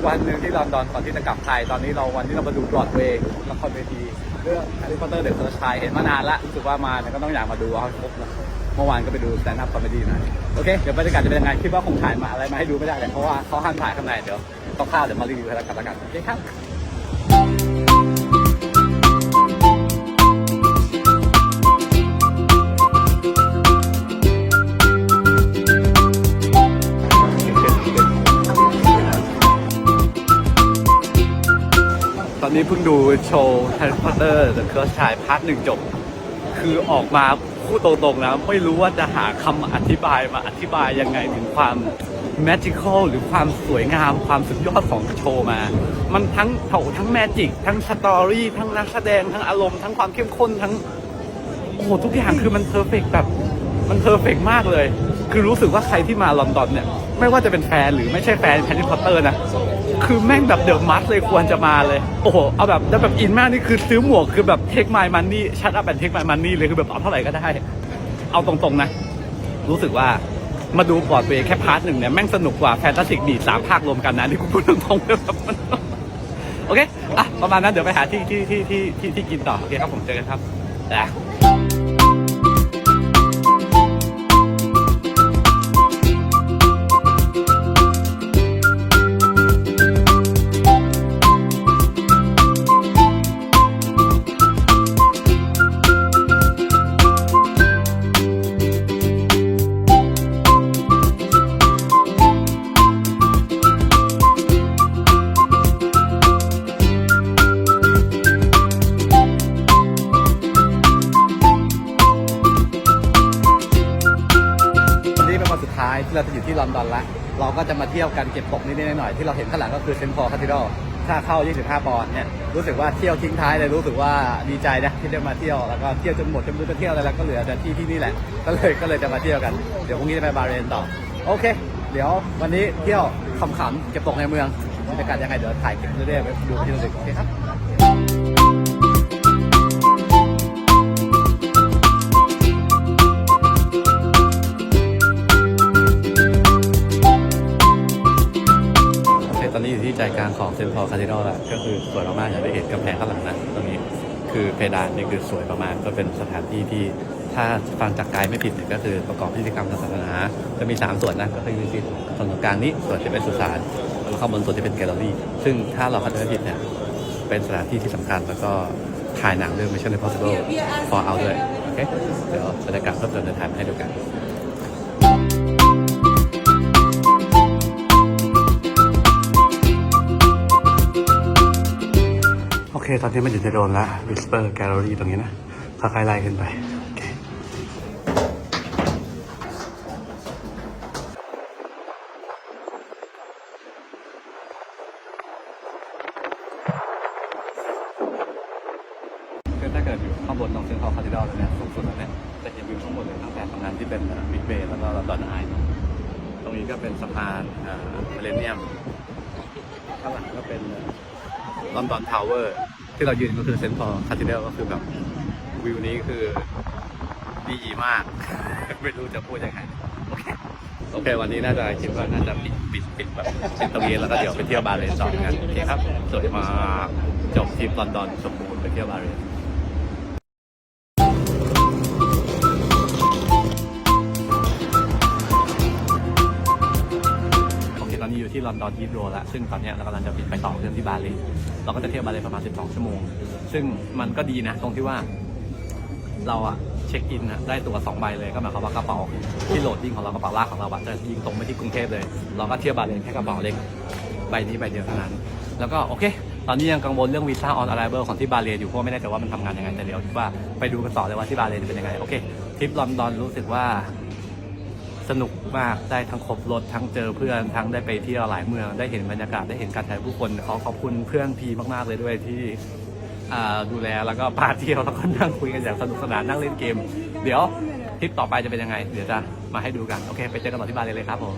กวันหนึ่งที่ลอนดอนก่อนที่จะกลับไทยตอนนี้เราวันที่เรามาดูบรอดเวย์ละครเวทีเรื่องแฮร์รี่พอตเตอร์เดอะเซอร์ชายเห็นมานานละรู้สึกว่ามาเนี่ยก็ต้องอยากมาดูเอาครบนะเมื่อวานก็ไปดู stand up comedy มาโอเคเดี๋ยวบรรยากาศจะเป็นยังไงคิดว่าคงถ่ายมาอะไรมาให้ดูไม่ได้เลยเพราะว่าเขาห้ามถ่ายข้างในเดี๋ยวต้องข้าวเดี๋ยวมารีวิวให้แล้วกันละกันโอเคครับ นี้เพิ่งดูโชว์ Harry Potter The Cursed Child พาร์ทหนึ่งจบ คือออกมาพูดตรงๆนะ ไม่รู้ว่าจะหาคำอธิบายมาอธิบายยังไงถึงความ magical หรือความสวยงามความสุดยอดของโชว์มา มันทั้งโถทั้งแมจิก ทั้งสตอรี่ ทั้งนักแสดง ทั้งอารมณ์ ทั้งความเข้มข้น ทั้ง โอ้โห ทุกอย่างคือมันเพอร์เฟกแบบมันเพอร์เฟกมากเลย คือรู้สึกว่าใครที่มาลอนดอนเนี่ย ไม่ว่าจะเป็นแฟนหรือไม่ใช่แฟนแฮร์รี่พอตเตอร์นะ คือแม่งแบบเดอะมัสเลยควรจะมาเลย โอ้โห เอาแบบแล้วแบบอินมากนี่คือซื้อหมวกคือแบบเทคไม y มันนี่ชัดอัพแอนเทคไม y มันนี่เลยคือแบบเอาเท่าไหร่ก็ได้ เอาตรงๆนะ รู้สึกว่ามาดูบอดเวย์แค่พาร์ทหนึ่งเนี่ยแม่งสนุกกว่าแฟนตาซีบีสามภาครวมกันนะที่กูพูดตรงๆเลยแบบมันโอเค อะ ประมาณนั้นเดี๋ยวไปหาที่ที่ที่ที่ที่ที่กินต่อ โอเคครับผมเจอกันครับแต่ ท้ายที่เราจะอยู่ที่ลอนดอนละ เราก็จะมาเที่ยวกันเก็บตกนิดๆหน่อยๆที่เราเห็นข้างหลังก็คือเซนต์พอลคาทีดอลค่าเข้า 25 ปอนด์เนี่ยรู้สึกว่าเที่ยวทิ้งท้ายเลยรู้สึกว่าดีใจนะที่ได้มาเที่ยวแล้วก็เที่ยวจนหมดจนไม่รู้จะเที่ยวอะไรแล้วก็เหลือแต่ที่ที่นี่แหละก็เลยก็เลยจะมาเที่ยวกันเดี๋ยวพรุ่งนี้จะไปบาเรนต่อโอเค เดี๋ยววันนี้เที่ยวขำๆเก็บตกในเมืองบรรยากาศยังไงเดี๋ยวถ่ายเก็บเรื่อยๆไว้ดูที่ระลึกโอเคครับ ของเซนทรัลคาสิโนแล้วก็คือสวยมากๆอย่างที่เห็นกำแพงข้างหลังนะตรงนี้คือเพดานนี่คือสวยประมาณก็เป็นสถานที่ที่ถ้าฟังจากไกด์ไม่ผิดเนี่ยก็คือประกอบพิธีกรรมทางศาสนาจะมี 3 ส่วนนะก็คือมีส่วนตรงกลางนี้ส่วนที่เป็นสุสานแล้วข้างบนส่วนที่เป็นแกลเลอรี่ ซึ่งถ้าเราเข้าใจไม่ผิดเนี่ยเป็นสถานที่ที่สำคัญแล้วก็ถ่ายหนังเรื่อง Mission Impossible Fallout ด้วยโอเคเดี๋ยวบรรยากาศเพิ่มเติมเดินทางมาให้ดูกัน ตอนนี้มันอยู่ในโดนละ Whisper Gallery ตรงนี้นะค่อยๆไล่ขึ้นไปโอเคคือถ้าเกิดอยู่ข้างบนตรงเซ็นทรัลคาร์ดิดอลเลยเนี่ยสูงสุดแล้วเนี่ยจะเห็นวิวข้างบนเลยตั้งแต่ตรงนั้นที่เป็นบิ๊กเบย์แล้วก็ลอนดอนไอตรงนี้ก็เป็นสะพานเมเลเนียมข้างหลังก็เป็นลอนดอนทาวเวอร์ ที่เรายืนก็คือเซนทรัลคาทิเดลก็คือแบบวิวนี้คือดีมาก ไม่รู้จะพูดยังไงโอเคโอเค วันนี้น่าจะคิดว่าน่าจะปิดปิดปิดแบบปิดตรงนี้แล้วก็เดี๋ยวไปเที่ยวบาห์เรนต่อกันโอเคครับสวยมากจบทริปลอนดอนสมบูรณ์ไปเที่ยวบาห์เรน ที่ลอนดอนฮีโรแล้วซึ่งตอนนี้เรากำลังจะบินไปต่อเครื่องที่บาหลีเราก็จะเที่ยวบาหลีประมาณ 12 ชั่วโมง ซึ่งมันก็ดีนะ ตรงที่ว่า เราอะเช็คอินอะได้ตั๋ว2ใบเลยก็หมายความว่ากระเป๋าที่โหลดดิ้งของเรากระเป๋าลากของเราอะจะยิงตรงไปที่กรุงเทพเลย เราก็เที่ยวบาหลีแค่กระเป๋าเล็กใบนี้ใบเดียวเท่านั้น แล้วก็โอเค ตอนนี้ยังกังวลเรื่องวีซ่าออน r รเบิลของที่บาหลีอยู่เพราะไม่แน่ใจว่ามันทำงานยังไงแต่เดี๋ยวคิดว่าไปดูกันต่อเลยว่าที่บาหลีเป็นยังไงโอเคทริปลอนดอนรู้สึกว่า สนุกมากได้ทั้งครบรถทั้งเจอเพื่อนทั้งได้ไปเที่ยวหลายเมือง ได้เห็นบรรยากาศได้เห็นการถ่ายผู้คนขอขอบคุณเพื่อนพีมากๆเลยด้วยที่ดูแลแล้วก็พาเที่ยวแล้วก็นั่งคุยกันอย่างสนุกสนานนั่งเล่นเกม เดี๋ยวทริปต่อไปจะเป็นยังไง เดี๋ยวจะมาให้ดูกัน โอเค ไปเจอกันต่อที่บ้านเลยเลยครับผม